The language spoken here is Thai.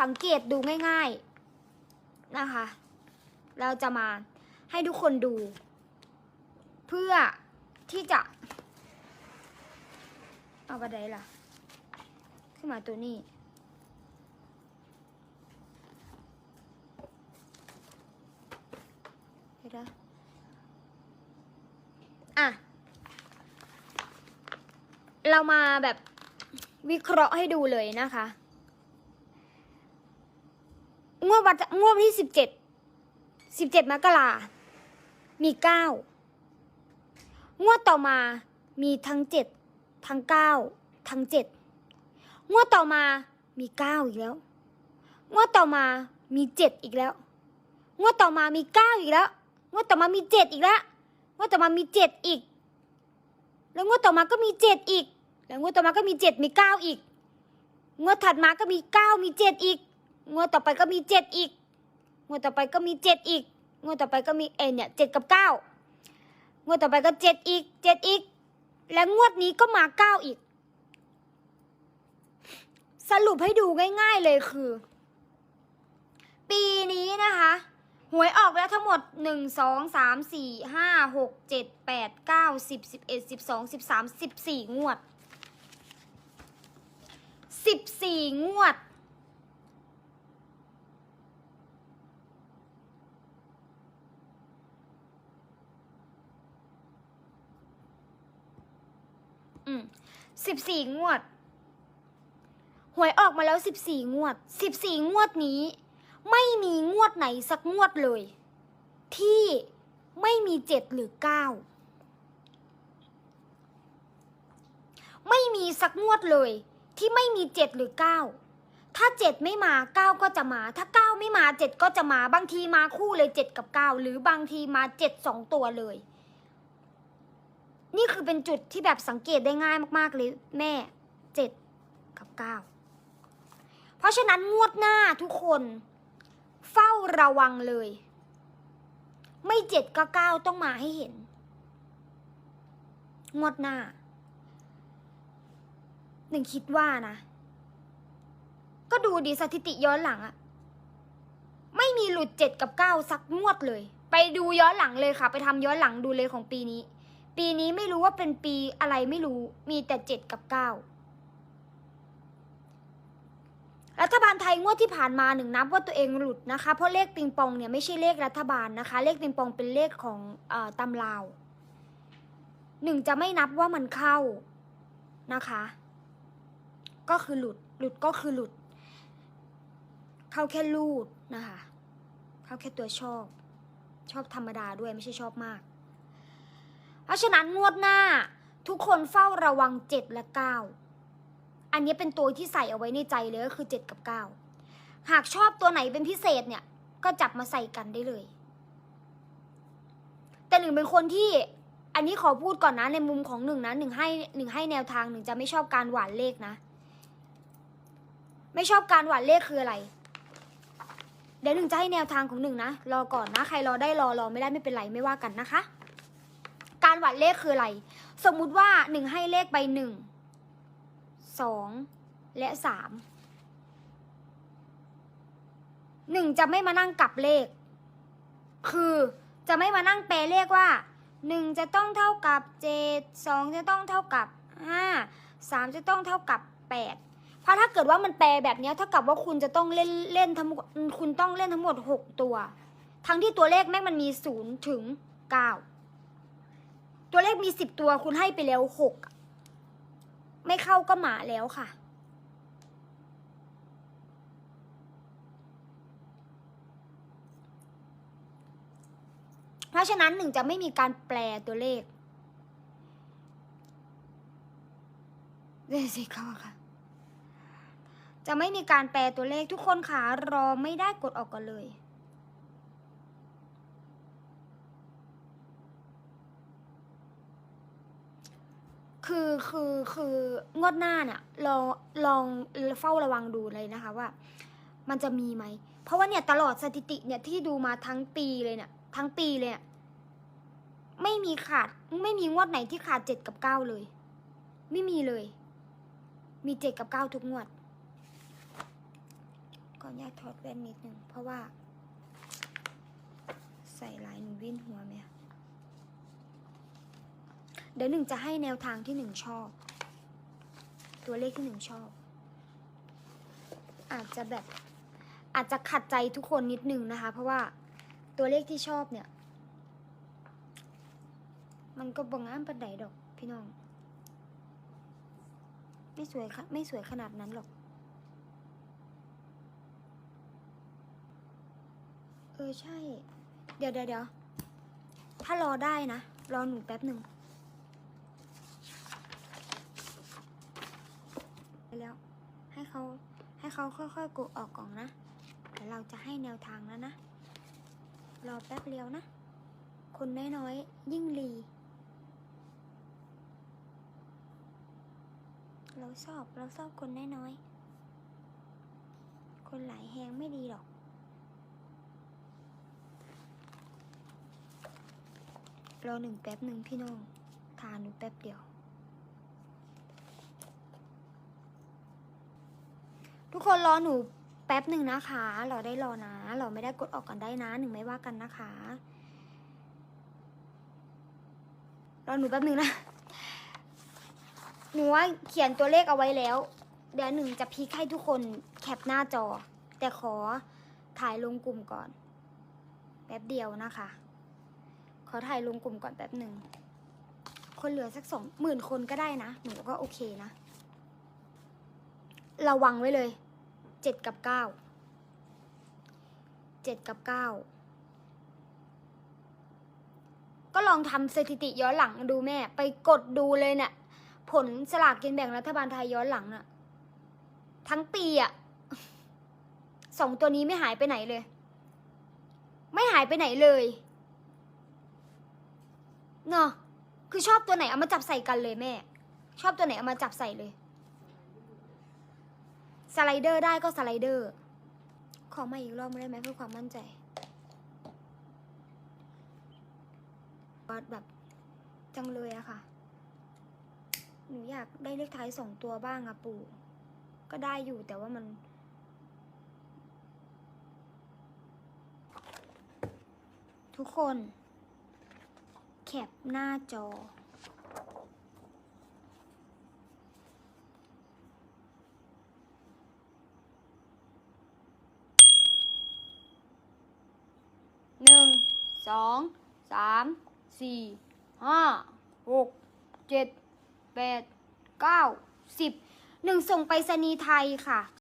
สังเกตดูง่ายๆนะคะ เราจะมาให้ทุกคนดู เพื่อที่จะ เอาบันไดล่ะ ขึ้นมาตัวนี้เดี๋ยวนะอะ เรามาแบบวิเคราะห์ให้ดูเลยนะคะ งวดวันงวดวันที่สิบเจ็ดสิบเจ็ดมกรามีเก้างวดต่อมามีทั้งเจ็ดทั้งเก้าทั้งเจ็ดงวดต่อมามีเก้าอีกแล้ว งวดต่อมามีเจ็ดอีกแล้ว งวดต่อมามีเก้าอีกแล้ว งวดต่อมามีเจ็ดอีกแล้ว งวดต่อมามีเจ็ดอีก แล้วงวดต่อมาก็มีเจ็ดอีก แล้วงวดต่อมาก็มีเจ็ดมีเก้าอีก งวดถัดมาก็มีเก้ามีเจ็ดอีก งวดต่อไปก็มีเจ็ดอีก งวดต่อไปก็มีเจ็ดอีก งวดต่อไปก็มีเอเนี่ยเจ็ดกับเก้างวดต่อไปก็เจ็ดอีกเจ็ดอีก และงวดนี้ก็มาเก้าอีก สรุปให้ดูง่าย ๆเลยคือ ปีนี้นะคะหวยออกแล้วทั้งหมดหนึ่งสองสามสี่ห้าหกเจ็ดแปดเก้าสิบสิบเอ็ดสิบสองสิบสามสิบสี่งวดสิบสี่งวด อืม สิบสี่งวด หวยออกมาแล้วสิบสี่งวดสิบสี่งวดนี้ ไม่มีงวดไหนสักงวดเลย ที่ไม่มีเจ็ดหรือเก้าไม่มีสักงวดเลย ที่ไม่มีเจ็ดหรือเก้าถ้าเจ็ดไม่มาเก้าก็จะมา ถ้าเก้าไม่มาเจ็ดก็จะมา บางทีมาคู่เลยเจ็ดกับเก้าหรือบางทีมาเจ็ดสองตัวเลย นี่คือเป็นจุดที่แบบสังเกตได้ง่ายมากๆเลยแม่เจ็ดกับเก้าเพราะฉะนั้นงวดหน้าทุกคน เฝ้าระวังเลย ไม่เจ็ดก็เก้าต้องมาให้เห็น งวดหน้า หนึ่งคิดว่านะ ก็ดูดีสถิติย้อนหลังอะไม่มีหลุดเจ็ดกับเก้าสักงวดเลย ไปดูย้อนหลังเลยค่ะ ไปทำย้อนหลังดูเลยของปีนี้ ปีนี้ไม่รู้ว่าเป็นปีอะไรไม่รู้ มีแต่เจ็ดกับเก้ารัฐบาลไทยงวดที่ผ่านมาหนึ่งนับว่าตัวเองหลุดนะคะ เพราะเลขปิงปองเนี่ยไม่ใช่เลขรัฐบาลนะคะ เลขปิงปองเป็นเลขของอตำลาวหนึ่งจะไม่นับว่ามันเข้านะคะ ก็คือหลุดหลุดก็คือหลุด เข้าแค่ลูดนะคะ เข้าแค่ตัวชอบ ชอบธรรมดาด้วยไม่ใช่ชอบมาก เพราะฉะนั้นงวดหน้าทุกคนเฝ้าระวังเจ็ดและเก้าอันนี้เป็นตัวที่ใส่เอาไว้ในใจเลยก็คือเจ็ดกับเก้าหากชอบตัวไหนเป็นพิเศษเนี่ย ก็จับมาใส่กันได้เลย แต่หนึ่งเป็นคนที่อันนี้ขอพูดก่อนนะในมุมของหนึ่งนะหนึ่งให้หนึ่งให้แนวทางหนึ่งจะไม่ชอบการหวานเลขนะ ไม่ชอบการหวานเลขคืออะไร เดี๋ยวหนึ่งจะให้แนวทางของหนึ่งนะรอก่อนนะ ใครรอได้รอรอไม่ได้ไม่เป็นไรไม่ว่ากันนะคะ หวานเลขคืออะไร สมมุติว่าหนึ่งให้เลขไปหนึ่งสองและสามหนึ่งจะไม่มานั่งกลับเลข คือจะไม่มานั่งแปลเลขว่าหนึ่งจะต้องเท่ากับเจ็ดสองจะต้องเท่ากับห้าสามจะต้องเท่ากับแปดเพราะถ้าเกิดว่ามันแปลแบบนี้เท่ากับว่าคุณจะต้องเล่นเล่นทั้งหมดคุณต้องเล่นทั้งหมดหกตัว ทั้งที่ตัวเลขแม่งมันมีศูนย์ถึงเก้า ตัวเลขมีสิบตัวคุณให้ไปแล้วหกไม่เข้าก็หมาแล้วค่ะ เพราะฉะนั้นหนึ่งจะไม่มีการแปลตัวเลขเดสิเข้าค่ะ จะไม่มีการแปลตัวเลขทุกคนค่ะรอไม่ได้กดออกกันเลย คือคือคืองวดหน้าเนี่ยลองลองเฝ้าระวังดูเลยนะคะว่า มันจะมีไหม เพราะว่าเนี่ยตลอดสถิติเนี่ยที่ดูมาทั้งปีเลยเนี่ยทั้งปีเลยเนี่ยไม่มีขาดไม่มีงวดไหนที่ขาดเจ็ดกับเก้าเลย ไม่มีเลย มีเจ็ดกับเก้าทุกงวดขออนุญาตถอดแว่นนิดนึงเพราะว่า ใส่ลายหนูวิ่นหัวไหม เดี๋ยวหนึ่งจะให้แนวทางที่หนึ่งชอบ ตัวเลขที่หนึ่งชอบ อาจจะแบบอาจจะขัดใจทุกคนนิดนึงนะคะ เพราะว่าตัวเลขที่ชอบเนี่ย มันก็บ่งอ้ามปันไดดอกพี่น้อง ไม่สวยค่ะไม่สวยขนาดนั้นหรอก เออใช่ เดี๋ยวเดี๋ยวเดี๋ยวถ้ารอได้นะ รอหนูแป๊บหนึ่งไป แล้ว ให้เขาให้เขาค่อยๆกดออกกล่องนะ เดี๋ยวเราจะให้แนวทางแล้วนะ รอแป๊บเดียวนะ คนน้อยๆ ยิ่งรี เราชอบเราชอบคนน้อยๆ คนหลายแหงไม่ดีหรอก รอหนึ่งแป๊บหนึ่งพี่น้องทานหนูแป๊บเดียว ทุกคนรอหนูแป๊บหนึ่งนะคะเราได้รอนะ เราไม่ได้กดออกกันได้นะหนึ่งไม่ว่ากันนะคะรอหนูแป๊บหนึ่งนะหนูว่าเขียนตัวเลขเอาไว้แล้ว เดี๋ยวหนึ่งจะพลิกให้ทุกคนแคปหน้าจอ แต่ขอถ่ายลงกลุ่มก่อน แป๊บเดียวนะคะ ขอถ่ายลงกลุ่มก่อนแป๊บหนึ่งคนเหลือสักสองหมื่นคนก็ได้นะ หนูก็โอเคนะ ระวังไว้เลยเจ็ดกับเก้าเจ็ดกับเก้าก็ลองทำสถิติย้อนหลังดูแม่ ไปกดดูเลยเนะ่ะผลสลากกินแบ่งรัฐบาลไทยย้อนหลังน่ะ ทั้งปีอะ่ะสองตัวนี้ไม่หายไปไหนเลย ไม่หายไปไหนเลยเนาะคือชอบตัวไหนเอามาจับใส่กันเลยแม่ ชอบตัวไหนเอามาจับใส่เลย สไลเดอร์ได้ก็สไลเดอร์ ขอมาอีกรอบได้ไหมเพื่อความมั่นใจวัดแบบจังเลยอะค่ะ หนูอยากได้เลขท้ายสองตัวบ้างอะปู่ ก็ได้อยู่แต่ว่ามัน ทุกคน แคปหน้าจอ หนึ่ง สองสามสี่ห้าหกเจ็ดแปดเก้าสิบหนึ่งส่งไปรษณีย์ไทยค่ะ